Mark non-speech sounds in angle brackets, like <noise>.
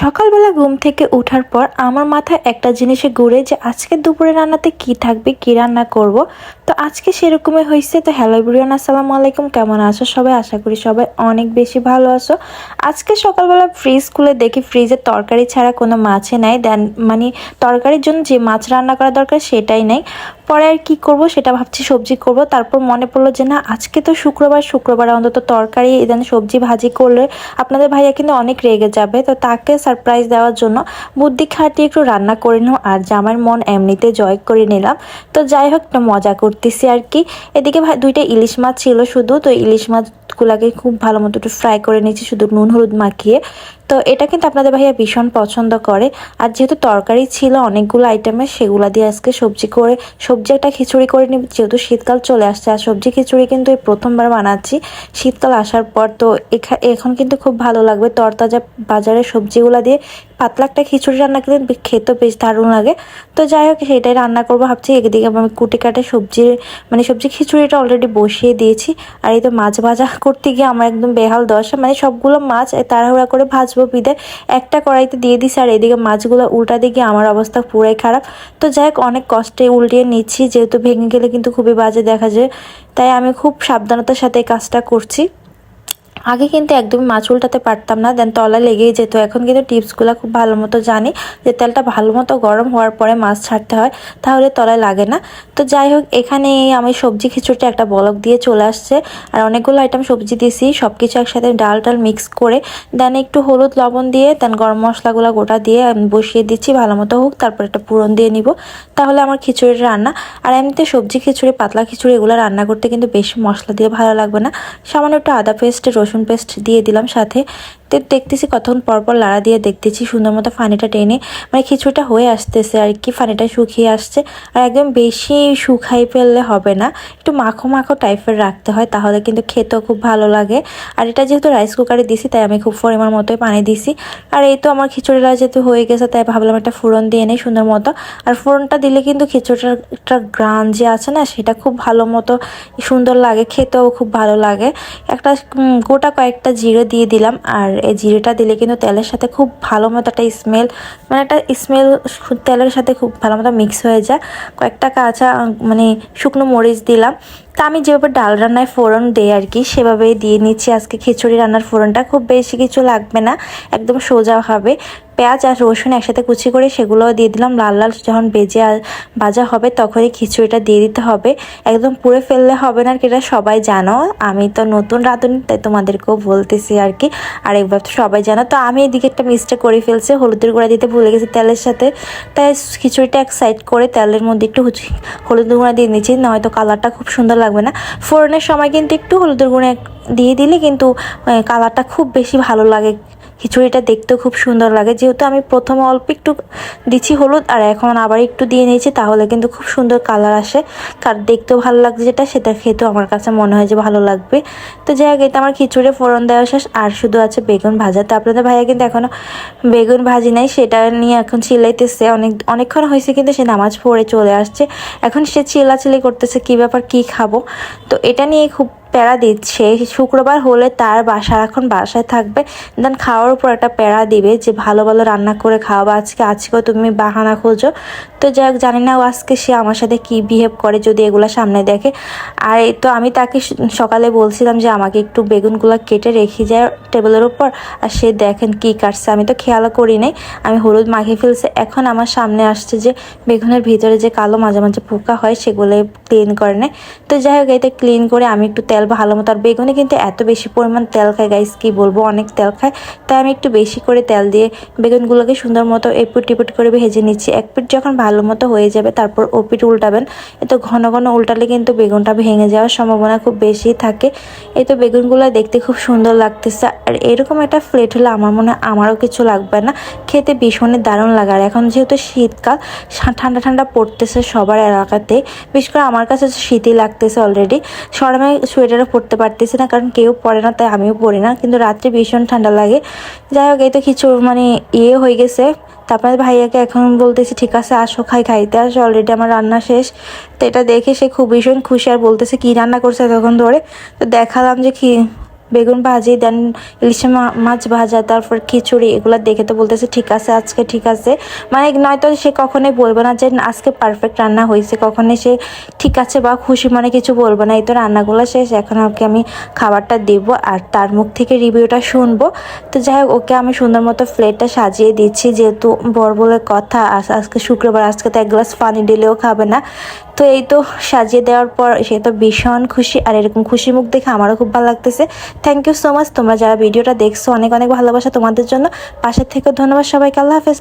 সকালবেলা ঘুম থেকে ওঠার পর আমার মাথায় একটা জিনিসে ঘুরে যে আজকে দুপুরে রান্নাতে কি থাকবে, কি রান্না করব। তো আজকে সেরকমই হয়েছে। তো হ্যালো বিরিয়ান আসসালামু আলাইকুম। কেমন আছো সবাই? আশা করি সবাই অনেক বেশি ভালো আছো। আজকে সকালবেলা ফ্রিজ খুলে দেখি ফ্রিজের তরকারি ছাড়া কোনো মাছে নাই। দেন মানে তরকারির জন্য যে মাছ রান্না করা দরকার সেটাই নেই। পরে আর কি করব সেটা ভাবছি সবজি করব। তারপর মনে পড়ল যে না, আজকে তো শুক্রবার শুক্রবার অন্তত তরকারি দেন সবজি ভাজি করলে আপনাদের ভাইয়া কিন্তু অনেক রেগে যাবে। তো তাকে সারপ্রাইজ দেওয়ার জন্য বুদ্ধি খাটিয়ে একটু রান্না করে নিও। আর জামার মন এমনিতে জয় করে নিলাম। তো যাই হোক, একটা মজা করতেছি আর কি। এদিকে ভাই, দুইটা ইলিশ মাছ ছিল শুধু। তো ইলিশ মাছগুলাকে খুব ভালো মতো একটু ফ্রাই করে নিয়েছি, শুধু নুন, হলুদ মাখিয়ে। তো এটা কিন্তু আপনাদের ভাইয়া ভীষণ পছন্দ করে। আর যেহেতু তরকারি ছিল অনেকগুলো আইটেমে সেগুলো দিয়ে আজকে সবজি করে, সবজি একটা খিচুড়ি করে নিব, যেহেতু শীতকাল চলে আসছে, আর সবজি খিচুড়ি কিন্তু এই প্রথমবার বানাচ্ছি। শীতকাল আসার পর তো এখন কিন্তু খুব ভালো লাগবে। তরতাজা বাজারে সবজিগুলো দিয়ে পাতলা একটা খিচুড়ি রান্না কিন্তু খেতে বেশ দারুণ লাগে। তো যাই হোক সেটাই রান্না করব। ভাবছি একদিকে আমি কুটি কাটে সবজির মানে সবজি খিচুড়িটা অলরেডি বসিয়ে দিয়েছি। আর এই তো মাছ ভাজা <laughs> করতে গিয়ে আমার একদম বেহাল দশা। মানে সবগুলো মাছ তাড়াহুড়া করে ভাজবো বিদে। একটা কড়াইতে দিয়ে দিছি আর এদিকে মাছগুলো উল্টা দিকে আমার অবস্থা পুরাই খারাপ। তো যাই হোক, অনেক কষ্টে উল্টিয়ে নিচ্ছি। যেহেতু ভেঙে গেলে কিন্তু খুবই বাজে দেখা যায়। তাই আমি খুব সাবধানতার সাথে এই কাজটা করছি। আগে কিন্তু একদমই মাছ উল্টাতে পারতাম না দেন তলা লেগেই যেত। এখন কিন্তু টিপসগুলো খুব ভালো মতো জানি যে তেলটা ভালো মতো গরম হওয়ার পরে মাছ ছাড়তে হয়, তাহলে তলায় লাগে না। তো যাই হোক, এখানে আমি সবজি খিচুড়িটা একটা বলক দিয়ে চলে আসছে, আর অনেকগুলো আইটেম সবজি দিয়েছি সব কিছু একসাথে ডাল টাল মিক্স করে দেন একটু হলুদ লবণ দিয়ে দেন গরম মশলাগুলো গোটা দিয়ে বসিয়ে দিচ্ছি, ভালো মতো হোক, তারপর একটা পুরন দিয়ে নিব। তাহলে আমার খিচুড়ির রান্না, আর এমনিতে সবজি খিচুড়ি, পাতলা খিচুড়ি এগুলো রান্না করতে কিন্তু বেশি মশলা দিয়ে ভালো লাগবে না। সামান্য একটু আদা পেস্ট, রসুন পেস্ট দিয়ে দিলাম সাথে। তো দেখতেছি কতক্ষণ পরপর লাড়া দিয়ে দেখতেছি সুন্দর মতো ফানিটা টেনে মানে খিচুড়িটা হয়ে আসতেছে আর কি, ফানিটা শুকিয়ে আসছে। আর একদম বেশি শুকাই ফেললে হবে না, একটু মাখো মাখো টাইপের রাখতে হয়, তাহলে কিন্তু খেতেও খুব ভালো লাগে। আর এটা যেহেতু রাইস কুকারে দিছি, তাই আমি খুব পরিমাণ মতোই পানি দিছি। আর এই তো আমার খিচুড়িটা যেহেতু হয়ে গেছে, তাই ভাবলাম একটা ফোড়ন দিয়ে নেই সুন্দর মতো। আর ফোড়নটা দিলে কিন্তু খিচুড়িটার একটা গ্রান যে আছে না, সেটা খুব ভালো মতো সুন্দর লাগে, খেতেও খুব ভালো লাগে। একটা গোটা কয়েকটা জিরে দিয়ে দিলাম, আর এই জিরেটা দিলে কিন্তু তেলের সাথে খুব ভালো মতো একটা স্মেল মানে একটা স্মেল তেলের সাথে খুব ভালো মতো মিক্স হয়ে যায়। কয়েকটা কাঁচা মানে শুকনো মরিচ দিলাম। তা আমি যেভাবে ডাল রান্নায় ফোড়ন দেই আর কি, সেভাবেই দিয়ে নিচ্ছি। আজকে খিচুড়ি রান্নার ফোড়নটা, খুব বেশি কিছু লাগবে না, একদম সোজা হবে। পেঁয়াজ আর রসুন একসাথে কুচি করে সেগুলোও দিয়ে দিলাম। লাল লাল যখন বেজে ভাজা হবে তখনই খিচুড়িটা দিয়ে দিতে হবে। একদম পুড়ে ফেললে হবে না আর কি, এটা সবাই জানো। আমি তো নতুন রাঁধুনি, তাই তোমাদেরকেও বলতেছি আর কি। আর একবার তো সবাই জানো। তো আমি এদিকে একটা মিস্টেক করে ফেলছি, হলুদের গুঁড়া দিতে ভুলে গেছি তেলের সাথে। তাই খিচুড়িটা এক সাইড করে তেলের মধ্যে একটু হলুদের গুঁড়া দিয়ে নিচ্ছি, নয়তো কালারটা খুব সুন্দর লাগবে না। ফোড়নের সময় কিন্তু একটু হলুদের গুঁড়ো দিয়ে দিলে কিন্তু কালারটা খুব বেশি ভালো লাগে খিচুড়িটা দেখতেও খুব সুন্দর লাগে। যেহেতু আমি প্রথমে অল্প একটু দিচ্ছি হলুদ আর এখন আবার একটু দিয়ে নিয়েছি, তাহলে কিন্তু খুব সুন্দর কালার আসে। কার দেখতেও ভালো লাগছে যেটা, সেটা খেতেও আমার কাছে মনে হয় যে ভালো লাগবে। তো যাই হোক, এটা আমার খিচুড়ি ফোড়ন দেওয়া শেষ, আর শুধু আছে বেগুন ভাজা। তো আপনাদের ভাইয়া কিন্তু এখনও বেগুন ভাজি নাই, সেটা নিয়ে এখন চিল্লাইতেছে। অনেক, অনেকক্ষণ হয়েছে কিন্তু সে নামাজ পড়ে চলে আসছে। এখন সে চিল্লাচিল্লি করতেছে, কী ব্যাপার, কী খাব? তো এটা নিয়ে খুব প্যারা দিচ্ছে। শুক্রবার হলে তার বাসা এখন বাসায় থাকবে। দেন খাওয়ার উপর একটা প্যারা দিবে যে, ভালো ভালো রান্না করে খাওয়াবো আজকে। আজকেও তুমি বাহানা খোঁজো। তো যাই হোক জানি না ও আজকে সে আমার সাথে কি বিহেভ করে যদি এগুলো সামনে দেখে। আর এই তো আমি তাকে সকালে বলছিলাম যে, আমাকে একটু বেগুনগুলো কেটে রেখে যায় টেবিলের উপর। আর সে দেখেন কি কাটছে। আমি তো খেয়াল করি নাই। আমি হলুদ মাখিয়ে ফেলছে। এখন আমার সামনে আসছে যে, বেগুনের ভিতরে যে কালো মাঝে মাঝে পোকা হয় সেগুলো ক্লিন করে নেয়। তো যাই হোক, এতে ক্লিন করে আমি একটু তেল ভালো মতো আর বেগুনে কিন্তু এত বেশি পরিমাণ তেল খায় গাইস কি বলব? অনেক তেল খায়। তাই আমি একটু বেশি করে তেল দিয়ে বেগুনগুলোকে সুন্দর মতো এপুট টিপুট করে ভেজে নিচ্ছি। এক পিট যখন ভালো মতো হয়ে যাবে, তারপর ও পিট উল্টাবেন। এতো ঘন ঘন উল্টালে কিন্তু বেগুনটা ভেঙে যাওয়ার সম্ভাবনা খুব বেশি থাকে। এই তো বেগুনগুলো দেখতে খুব সুন্দর লাগতেছে। আর এরকম একটা প্লেট হলে আমার মনে হয় আমারও কিছু লাগবে না। খেতে ভীষণই দারুণ লাগে। আর এখন যেহেতু শীতকাল, ঠান্ডা ঠান্ডা পড়তেছে সবার এলাকাতে। বিশেষ করে আমার কাছে শীতই লাগতেছে অলরেডি সরমে সোয়েটারও পড়তে পারতেছি না, কারণ কেউ পরে না, তাই আমিও পরি না। কিন্তু রাত্রে ভীষণ ঠান্ডা লাগে। যাই হোক, এই তো কিছু মানে ইয়ে হয়ে গেছে। তারপরে ভাইয়াকে এখন বলতেছি, ঠিক আছে, আসো, খাই, খাইতে আসো অলরেডি আমার রান্না শেষ। তো এটা দেখে সে খুব ভীষণ খুশি আর বলতেছে, কী রান্না করছে তখন ধরে? তো দেখালাম যে কি বেগুন ভাজি, দেন ইলিশ মাছ ভাজা, তারপর খিচুড়ি, এগুলো দেখে তো বলতেছে, ঠিক আছে, আজকে ঠিক আছে। মানে নয়তো সে কখনোই বলবে না যে আজকে পারফেক্ট রান্না হয়েছে। কখনোই সে ঠিক আছে বা খুশি মনে কিছু বলব না। এই তো রান্নাগুলো শেষ, এখন ওকে আমি খাবারটা দেব আর তার মুখ থেকে রিভিউটা শুনব। তো যাই হোক, ওকে আমি সুন্দর মতো প্লেটটা সাজিয়ে দিচ্ছি, যেহেতু বর বলে কথা, আজ- আজকে শুক্রবার, আজকে তো এক গ্লাস পানি দিলেও খাবে না। তো এই তো সাজিয়ে দেওয়ার পর সে তো ভীষণ খুশি, আর এরকম খুশি মুখ দেখে আমারও খুব ভালো লাগতেছে। থ্যাংক ইউ সো মাচ তোমরা যারা ভিডিওটা দেখছ, অনেক অনেক ভালোবাসা তোমাদের জন্য। পাশের থেকে ধন্যবাদ সবাইকে। আল্লাহ হাফেজ